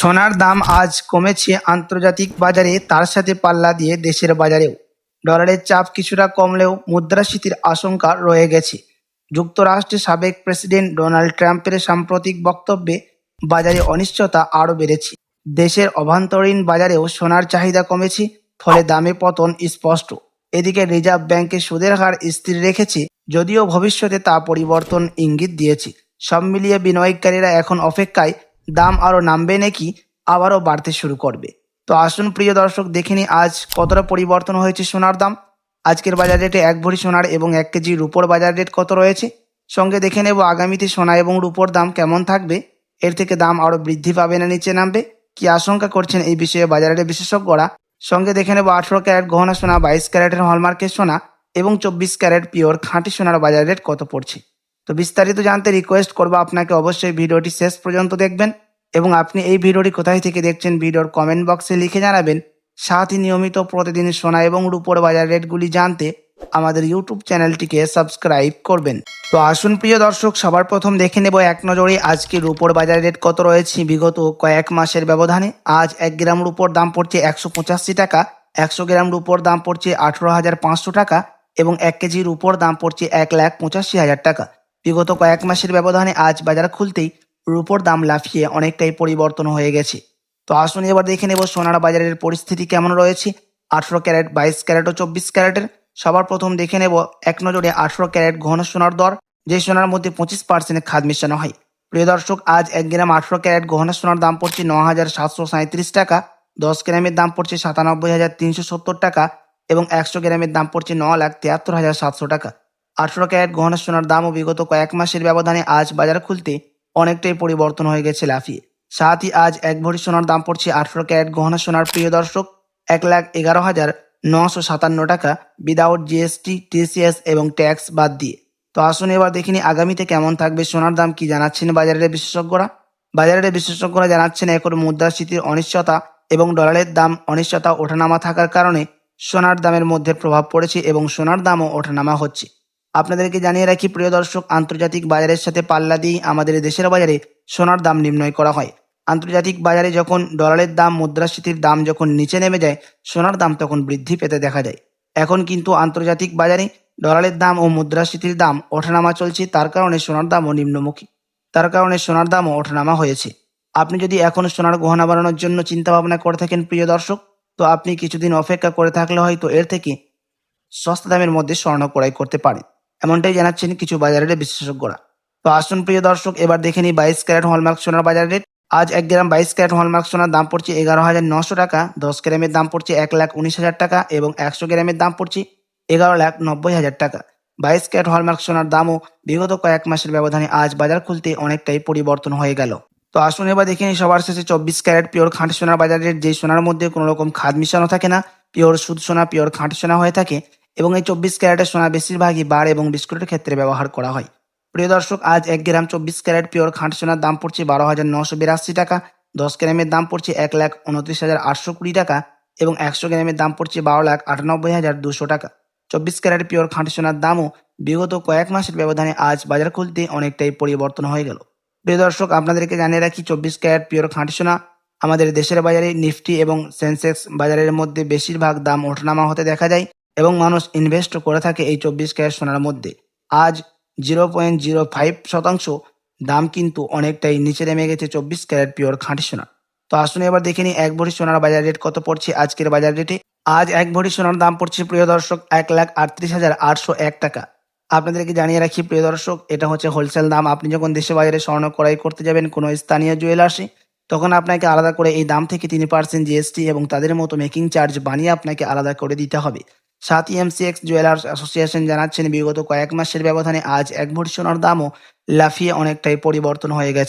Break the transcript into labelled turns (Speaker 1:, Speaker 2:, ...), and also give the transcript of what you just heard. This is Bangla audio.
Speaker 1: সোনার দাম আজ কমেছে আন্তর্জাতিক বাজারে, তার সাথে পাল্লা দিয়ে দেশের বাজারেও। ডলারের চাপ কিছুটা কমলেও মুদ্রাস্ফীতির আশঙ্কা রয়ে গেছে। যুক্তরাষ্ট্রের সাবেক প্রেসিডেন্ট ডোনাল্ড ট্রাম্পের সাম্প্রতিক বক্তব্যে বাজারে অনিশ্চয়তা আরও বেড়েছে। দেশের অভ্যন্তরীণ বাজারেও সোনার চাহিদা কমেছে, ফলে দামে পতন স্পষ্ট। এদিকে রিজার্ভ ব্যাংকে সুদের হার স্থির রেখেছে, যদিও ভবিষ্যতে তা পরিবর্তন ইঙ্গিত দিয়েছে। সব মিলিয়ে বিনিয়োগকারীরা এখন অপেক্ষায় দাম আরও নামবে নাকি আবারও বাড়তে শুরু করবে? তো আসুন প্রিয় দর্শক, দেখে নিই আজ কতটা পরিবর্তন হয়েছে সোনার দাম। আজকের বাজার রেটে এক ভরি সোনার এবং এক কেজি রুপোর বাজার রেট কত রয়েছে? সঙ্গে দেখে নেব আগামীতে সোনা এবং রুপোর দাম কেমন থাকবে। এর থেকে দাম আরও বৃদ্ধি পাবে না নিচে নামবে? কি আশঙ্কা করছেন এই বিষয়ে বাজারের বিশেষজ্ঞরা? সঙ্গে দেখে নেব আঠেরো ক্যারেট গহনা সোনা, বাইশ ক্যারেটের হলমার্কের সোনা এবং চব্বিশ ক্যারেট পিওর খাঁটি সোনার বাজার রেট কত পড়ছে? তো বিস্তারিত জানতে রিকোয়েস্ট করব আপনাকে অবশ্যই ভিডিওটি শেষ পর্যন্ত দেখবেন এবং আপনি এই ভিডিওটি কোথায় থেকে দেখছেন ভিডিওর কমেন্ট বক্সে লিখে জানাবেন। সাথে নিয়মিত প্রতিদিন সোনা এবং রূপোর বাজার রেটগুলি জানতে আমাদের ইউটিউব চ্যানেলটিকে সাবস্ক্রাইব করবেন। তো আসুন প্রিয় দর্শক, সবার প্রথম দেখে নেব এক নজরে আজকে রূপোর বাজার রেট কত রয়েছে। বিগত কয়েক মাসের ব্যবধানে আজ এক গ্রাম রূপোর দাম পড়ছে একশো পঁচাশি টাকা, একশো গ্রাম রূপোর দাম পড়ছে আঠেরো হাজার পাঁচশো টাকা এবং এক কেজির উপর দাম পড়ছে এক লাখ পঁচাশি হাজার টাকা। বিগত কয়েক মাসের ব্যবধানে আজ বাজার খুলতেই রূপোর দাম লাফিয়ে অনেকটাই পরিবর্তন হয়ে গেছে। তো আসুন এবার দেখে নেব সোনার বাজারের পরিস্থিতি কেমন রয়েছে। আঠেরো ক্যারেট, বাইশ ক্যারেট ও চব্বিশ ক্যারেটের। সবার প্রথম দেখে নেব এক নজরে আঠেরো ক্যারেট ঘন সোনার দর, যে সোনার মধ্যে পঁচিশ পার্সেন্ট খাদ মেশানো হয়। প্রিয় দর্শক, আজ এক গ্রাম আঠেরো ক্যারেট গহনা সোনার দাম পড়ছে ন হাজার সাতশো সাঁত্রিশ টাকা, দশ গ্রামের দাম পড়ছে সাতানব্বই হাজার তিনশো সত্তর টাকা এবং একশো গ্রামের দাম পড়ছে ন লাখ তিয়াত্তর হাজার সাতশো টাকা। আঠেরো ক্যারেট গহনা সোনার দামও বিগত কয়েক মাসের ব্যবধানে আজ বাজার খুলতে অনেকটাই পরিবর্তন হয়ে গেছে লাফিয়ে। সাথই আজ এক ভরি সোনার দাম পড়ছে আঠেরো ক্যারেট গহনা সোনার। প্রিয় দর্শক, এক লাখ এগারো হাজার নশো সাতান্ন টাকা উইদাউট জিএসটি টিসিএস এবং ট্যাক্স বাদ দিয়ে। তো আসুন এবার দেখিনি আগামীতে কেমন থাকবে সোনার দাম, কি জানাচ্ছেন বাজারের বিশেষজ্ঞরা? বাজারের বিশেষজ্ঞরা জানাচ্ছেন এখন মুদ্রাস্ফীতির অনিশ্চয়তা এবং ডলারের দাম অনিশ্চয়তা ওঠানামা থাকার কারণে সোনার দামের মধ্যে প্রভাব পড়েছে এবং সোনার দামও ওঠানামা হচ্ছে। আপনাদেরকে জানিয়ে রাখি, প্রিয় দর্শক, আন্তর্জাতিক বাজারের সাথে পাল্লা দিয়ে আমাদের দেশের বাজারে সোনার দাম নির্ণয় করা হয়। আন্তর্জাতিক বাজারে যখন ডলারের দাম, মুদ্রাস্ফীতির দাম যখন নিচে নেমে যায়, সোনার দাম তখন বৃদ্ধি পেতে দেখা যায়। এখন কিন্তু আন্তর্জাতিক বাজারে ডলারের দাম ও মুদ্রাস্ফীতির দাম ওঠানামা চলছে, তার কারণে সোনার দামও নিম্নমুখী। তার কারণে সোনার দামও ওঠানামা হয়েছে। আপনি যদি এখন সোনার গহনা বানানোর জন্য চিন্তা ভাবনা করে থাকেন, প্রিয় দর্শক, তো আপনি কিছুদিন অপেক্ষা করে থাকলে হয়তো এর থেকে সস্তা দামের মধ্যে স্বর্ণ ক্রয় করতে পারেন। এমনটাই জানাচ্ছেন কিছু বাজারের বিশেষজ্ঞরা তো আসুন প্রিয় দর্শক, এবার দেখে নিই বাইশ ক্যারেট হলমার্ক সোনার বাজার রেট। আজ এক গ্রাম বাইশ ক্যারেট হলমার্ক সোনার দাম পড়ছে এগারো হাজার নশো টাকা, দশ গ্রামের দাম পড়ছে এক লাখ উনিশ হাজার টাকা এবং একশো গ্রামের দাম পড়ছে এগারো লাখ নব্বই হাজার টাকা। বাইশ ক্যারেট হলমার্ক সোনার দামও বিগত কয়েক মাসের ব্যবধানে আজ বাজার খুলতে অনেকটাই পরিবর্তন হয়ে গেল। তো আসুন এবার দেখে নিই সবার শেষে চব্বিশ ক্যারেট পিওর খাঁটি সোনার বাজার রেট যে সোনার মধ্যে কোনো রকম খাদ মিশানো থাকে না, পিওর সুদ সোনা, পিওর খাঁটি সোনা হয়ে থাকে। এবং এই চব্বিশ ক্যারেটের সোনা বেশিরভাগই বার এবং বিস্কুটের ক্ষেত্রে ব্যবহার করা হয়। প্রিয় দর্শক, আজ এক গ্রাম চব্বিশ ক্যারেট পিওর খাঁটি সোনার দাম পড়ছে বারো হাজার নশো বিরাশি টাকা। দশ গ্রামের দাম পড়ছে এক লাখ উনত্রিশ হাজার আটশো কুড়ি টাকা এবং একশো গ্রামের দাম পড়ছে বারো লাখ আটানব্বই হাজার দুশো টাকা। চব্বিশ ক্যারেট পিওর খাঁটি সোনার দামও বিগত কয়েক মাসের ব্যবধানে আজ বাজার খুলতে অনেকটাই পরিবর্তন হয়ে গেল। প্রিয় দর্শক, আপনাদেরকে জানিয়ে রাখি, চব্বিশ ক্যারেট পিওর খাঁটি সোনা আমাদের দেশের বাজারে নিফটি এবং সেন্সেক্স বাজারের মধ্যে বেশিরভাগ দাম ওঠানামা হতে দেখা যায়। এবং মানুষ ইনভেস্ট করে থাকে এই চব্বিশ ক্যারেট সোনার মধ্যে। আজ জিরো পয়েন্ট জিরো ফাইভ শতাংশ, দাম কিন্তু অনেকটাই নিচে নেমে গেছে চব্বিশ ক্যারেট পিওর খাঁটি সোনা। তো আসুন এবার দেখে নিই এক ভরি সোনার বাজার রেট কত পড়ছে আজকের বাজার রেটে আজ এক ভরি সোনার দাম পড়ছে, প্রিয় দর্শক, এক লাখ আটত্রিশ হাজার আটশো এক টাকা। আপনাদেরকে জানিয়ে রাখি, প্রিয় দর্শক, এটা হচ্ছে হোলসেল দাম। আপনি যখন দেশে বাজারে স্বর্ণ ক্রয় করতে যাবেন কোনো স্থানীয় জুয়েলার্সে তখন আপনাকে আলাদা করে এই দাম থেকে তিন পার্সেন্ট জিএসটি এবং তাদের মতো মেকিং চার্জ বানিয়ে আপনাকে আলাদা করে দিতে হবে। সাথী এমসিএক্স জুয়েলার্স অ্যাসোসিয়েশন জানাচ্ছেন, বিগত কয়েক মাসের ব্যবধানে আজ এক ভরি সোনার দামও লাফিয়ে অনেকটাই পরিবর্তন হয়ে গেছে।